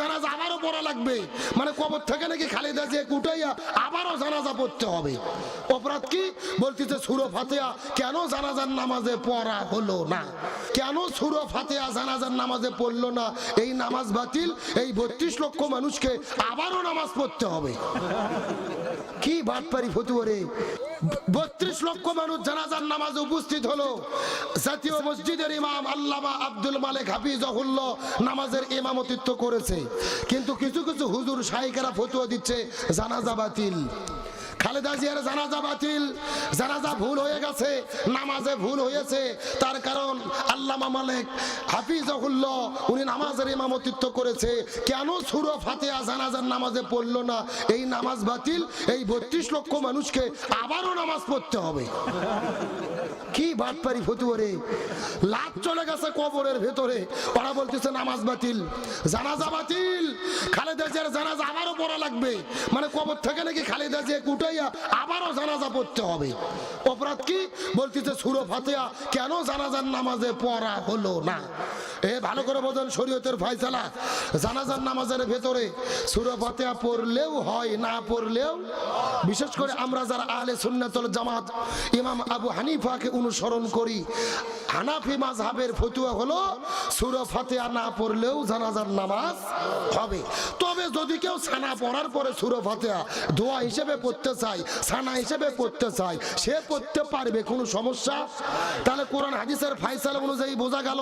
জানাজা আবারও পড়া লাগবে। মানে কবর থেকে নাকি আবারও জানাজা পড়তে হবে। অপরাধ কি? বলতেছে সুরো ফাতেহা কেন জানাজার নামাজে পড়া হলো না? কেন সুরো ফাতেহা জানাজার নামাজে পড়ল না? এই নামাজ বাতিল, এই বত্রিশ লক্ষ মানুষকে আবারও নামাজ পড়তে হবে। কি বাটপারি ফতুয়ারে বত্রিশ লক্ষ মানুষ জানাজার নামাজে উপস্থিত হলো। জাতীয় মসজিদের ইমাম আল্লামা আব্দুল মালিক হাফিজহুল্লাহ নামাজের ইমামতিত্ব করেছে। কিন্তু কিছু কিছু হুজুর শাহিকেরা ফতুয়া দিচ্ছে, জানাজা বাতিল। খালেদা জিয়ার জানাজা বাতিল, জানাজা ভুল হয়ে গেছে, নামাজে ভুল হয়েছে। তার কারণ আল্লামা মালিক হাফিজহুল্লাহ, উনি নামাজের ইমামতিত্ব করেছে। কেন সুরো ফাতেহা জানাজার নামাজে পড়ল না? এই নামাজ বাতিল, এই বত্রিশ লক্ষ মানুষকে আবারও নামাজ পড়তে হবে। কি বাটপারি ফতুয়ারে? লাভ চলে গেছে কবরের ভেতরে। ওরা বলতেছে, নামাজ বাতিল। জানাজা বাতিল। খালেদা জিয়ার জানাজা আবারও পড়া লাগবে। মানে কবর থেকে নাকি খালেদা জিয়া কুটাইয়া আবারও জানাজা পড়তে হবে। অপরাধ কি? বলতেছে, সুরো ফাতেহা, কেন জানাজার নামাজে পড়া হলো না? এ, ভালো করে বোঝেন শরীয়তের ফয়সালা। জানাজার নামাজের ভেতরে সুরো ফাতেহা পড়লেও হয়, না পড়লেও, বিশেষ করে আমরা যারা আহলে সুন্নাতুল জামাত, ইমাম আবু হানিফাকে অনুসরণ করি। হানাফি মাযহাবের ফতুয়া হলো, সূরা ফাতিহা না পড়লেও জানাজার নামাজ হবে। তবে যদি কেউ সানা পড়ার পরে সূরা ফাতিহা দোয়া হিসেবে পড়তে চায়, সানা হিসেবে পড়তে চায়, সে পড়তে পারবে, কোনো সমস্যা? তাহলে কোরআন হাদিসের ফাইসাল অনুযায়ী বোঝা গেল,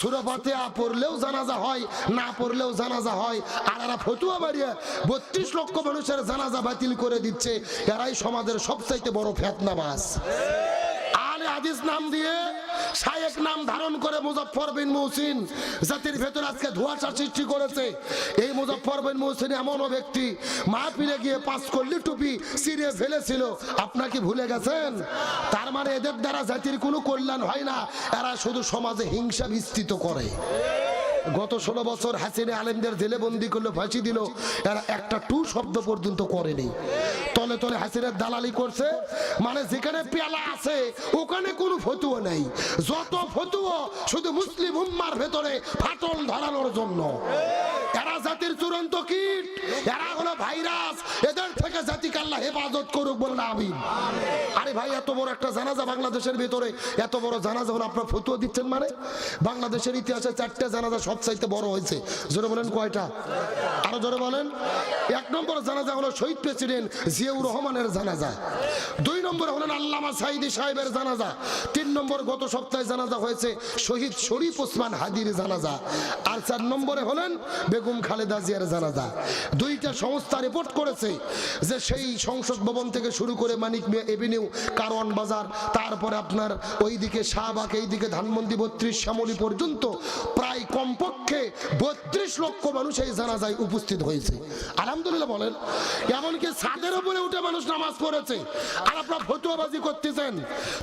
সূরা ফাতিহা পড়লেও জানাজা হয়, না পড়লেও জানাজা হয়। আর এরা ফতুয়া বাড়িয়ে বত্রিশ লক্ষ মানুষের জানাজা বাতিল করে দিচ্ছে, এরাই সমাজের সবচাইতে বড় ফেতনাবাজ আলে হাদিস নাম দিয়ে শায়েক নাম ধারণ করে মুজফর বিন মুহসিন জাতির ভেতর আজকে ধোয়াশা সৃষ্টি করেছে। এই মুজফর বিন মুহসিন এমনও ব্যক্তি, মাহফিলে গিয়ে পাঁচ করলি টুপি সিরে ফেলেছিল। আপনাকে ভুলে গেছেন? তার মানে এদের দ্বারা জাতির কোনো কল্যাণ হয় না। এরা শুধু সমাজে হিংসা বিস্তৃত করে। গত ষোলো বছর হাসিনে আলেমদের জেলে বন্দি করল, ফাঁসি দিল। এরা একটা টু শব্দ পর্যন্ত করেনি। তলে তলে হাসিনের দালালি করছে। মানে যেখানে পেয়ালা আছে, ওখানে কোনো ফতুয়া নেই। যত ফতুয়া শুধু মুসলিম উম্মার ভেতরে ফাটল ধরানোর জন্য। জাতির চূড়ান্ত কীট। এরা হলো ভাইরাস। এদের থেকে জাতিকে আল্লাহ হেফাজত করুক বলুন আমি আরে ভাই, এত বড় একটা জানাজা বাংলাদেশের ভেতরে। এত বড় জানাজা হলো, আপনার ফতুয়া দিচ্ছেন মানে? বাংলাদেশের ইতিহাসে চারটে জানাজা সবচাইতে বড় হয়েছে। জোরে বলেন কয়টা? আরও জোরে বলেন। এক নম্বর জানাজা হলো শহীদ প্রেসিডেন্ট জিয়াউর রহমানের জানাজা। দুই নম্বরে হলেন আল্লামা সাইদি সাহেবের জানাজা। তিন নম্বর গত সপ্তাহে জানাজা হয়েছে শহীদ শরীফ ওসমান হাদির জানাজা। আর চার নম্বরে হলেন বেগম খালেদা জিয়ার জানাজা। দুইটা সংস্থা রিপোর্ট করেছে যে সেই সংসদ ভবন থেকে শুরু করে মানিক এভিনিউ কারওয়ান বাজার, তারপরে আপনার ওইদিকে শাহবাগ, এইদিকে ধানমন্দি বত্রিশ, শ্যামলী পর্যন্ত প্রায় কমপক্ষে বত্রিশ লক্ষ মানুষ এই জানাজায় উপস্থিত হয়েছে। আলহামদুলিল্লাহ বলেন, এমনকি ছাদের উপরে উঠে মানুষ নামাজ পড়েছে। আর আপনার ফতুয়াবাজি করতেছেন।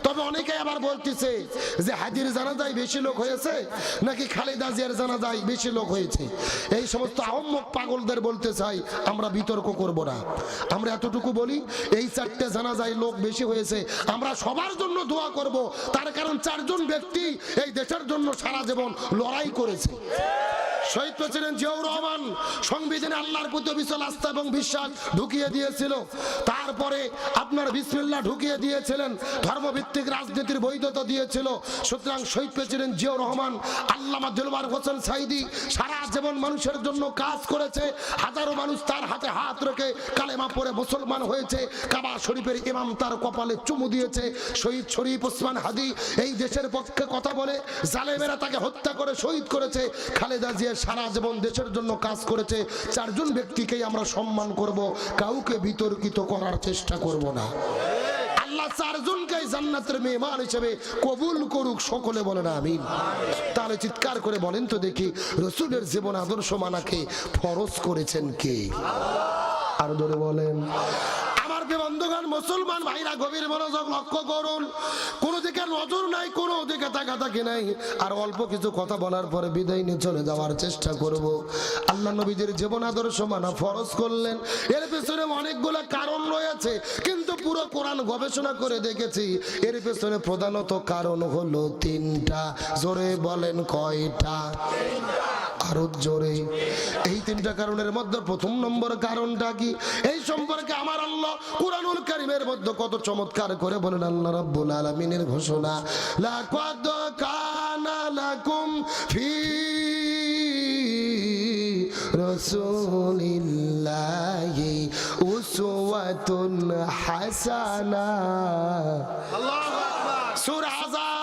তবে অনেকে আবার বলতেছে যে হাজির জানাজায় বেশি লোক হয়েছে নাকি খালেদা জিয়ার জানাজায় বেশি লোক হয়েছে। এই সমস্ত আহম্মক পাগলদের বলতে চাই, আমরা বিতর্ক করব না। আমরা এতটুকু বলি, এই চারটে জানাজায় লোক বেশি হয়েছে, আমরা সবার জন্য দোয়া করব, তার কারণ চারজন ব্যক্তি এই দেশের জন্য সারা জীবন লড়াই করেছে। শহীদ প্রেসিডেন্ট জিয়াউর রহমান সংবিধানে আল্লাহর প্রতি বিশাল আস্থা এবং বিশ্বাস ঢুকিয়ে দিয়েছিল। তারপরে আপনার বিসমিল্লাহ ঢুকিয়ে দিয়েছিলেন, ধর্মভিত্তিক রাজনীতির বৈধতা দিয়েছিল। সুতরাং শহীদ প্রেসিডেন্ট জিয়াউর রহমান আল্লামা দিলবার হোসেন সাইদি সারা জীবন মানুষের জন্য কাজ করেছে। হাজারো মানুষ তার হাতে হাত রেখে কালেমা পরে মুসলমান হয়েছে। কাবা শরীফের ইমাম তার কপালে চুমু দিয়েছে। শহীদ শরীফ ওসমান হাদি এই দেশের পক্ষে কথা বলে, জালেমেরা তাকে হত্যা করে শহীদ করেছে। খালেদা জিয়া সারা জীবন দেশের জন্য কাজ করেছে, চারজন ব্যক্তিকেই আমরা সম্মান করব, কাউকে বিতর্কিত করার চেষ্টা করব না। আল্লাহ জান্নাতের হিসেবে কবুল করুক, সকলে তাহলে চিৎকার করে বলেন তো দেখি, রসুলের জীবন আদর্শ মানাকে ফরজ করেছেন কে? আর ধরে বলেন। মুসলমান ভাইরা গভীর মনোযোগ লক্ষ্য করুন। কোনো দিকে নজর নাই, কোনো দিকে তাকাতাকি নাই। আর অল্প কিছু কথা বলার পরে বিদায় নিয়ে চলে যাওয়ার চেষ্টা করব। আল্লাহ নবীদের জীবন আদর্শ মানা ফরজ করলেন। এর পেছনে অনেকগুলো কারণ রয়েছে, কিন্তু পুরো কোরআন গবেষণা করে দেখেছি। এর পেছনে প্রধানত কারণ হলো তিনটা। জোরে বলেন কয়টা? আরও জোরে। এই তিনটা কারণের মধ্যে প্রথম নম্বর কারণটা কি? এই সম্পর্কে আমার আল্লাহ কুরআনুল কারীমের মধ্যে কত চমৎকার করে বলেন আল্লাহ রাব্বুল আলামিনের ঘোষণা লাকাদ কানা লাকুম ফি রসুলিল্লাহি উসওয়াতুন হাসানা। আল্লাহু আকবার। সূরা আযাব।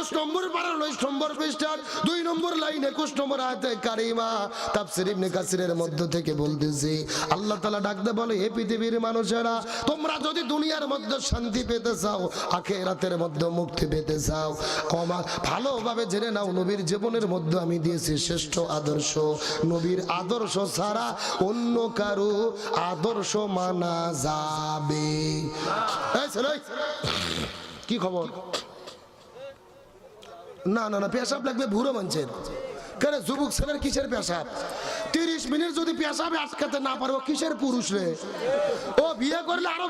21 নম্বর পারার 19 নম্বর দুই নম্বর লাইন 21 নম্বর আয়াতে কারিমা কাসিরের মধ্য থেকে বলতেছি। আল্লাহ ডাকতে বলে পৃথিবীর মানুষেরা, তোমরা যদি দুনিয়ার মধ্যে শান্তি পেতে চাও মধ্যে মুক্তি পেতে চাও, ক্ষমা, ভালোভাবে জেনে নাও, নবীর জীবনের মধ্যে আমি দিয়েছি শ্রেষ্ঠ আদর্শ। নবীর আদর্শ ছাড়া অন্য কারও আদর্শ মানা যাবে। কি খবর? না না না, পেশাব লাগবে ভুরো মানুষের। কেন যুবক ছেলের কিসের পেশাব? তিরিশ মিনিট যদি পেশাবে আটকাতে না পারব, কিসের পুরুষ রে? ও বিয়ে করলে আরও